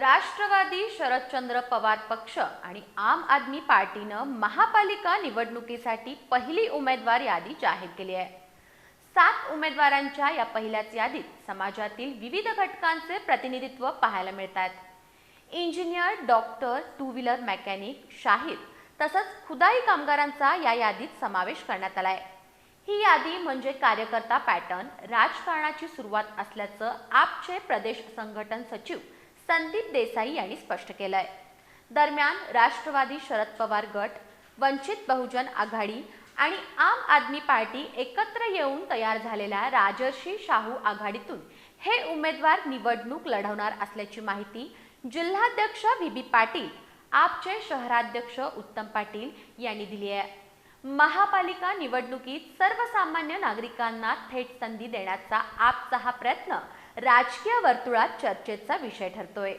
राष्ट्रवादी शरदचंद्र पवार पक्ष आणि आम आदमी पार्टीनं महापालिका निवडणुकीसाठी पहिली उमेदवार यादी जाहीर केली आहे. सात उमेदवारांच्या या पहिल्याच यादीत समाजातील विविध घटकांचे प्रतिनिधित्व पाहायला मिळतात. Engineer doctor two wheeler mechanic शाहीर तसंच खुदाई कामगारांचा या यादीत समावेश करण्यात आलाय. ही यादी म्हणजे कार्यकर्ता पॅटर्न राजकारणाची सुरुवात असल्याचं आपचे प्रदेश संघटन सचिव संदीप देसाई यांनी स्पष्ट केलंय. दरम्यान राष्ट्रवादी शरद पवार गट वंचित बहुजन आघाडी आणि आम आदमी पार्टी एकत्र येऊन तयार झालेल्या राजर्षी शाहू आघाडीतून हे उमेदवार निवडणूक लढवणार असल्याची माहिती जिल्हाध्यक्ष व्ही बी पाटील आपचे शहराध्यक्ष उत्तम पाटील यांनी दिली आहे. महापालिका निवडणुकीत सर्वसामान्य नागरिकांना थेट संधी देण्याचा आपचा हा प्रयत्न राजकीय वर्तुळात चर्चेचा विषय ठरतोय.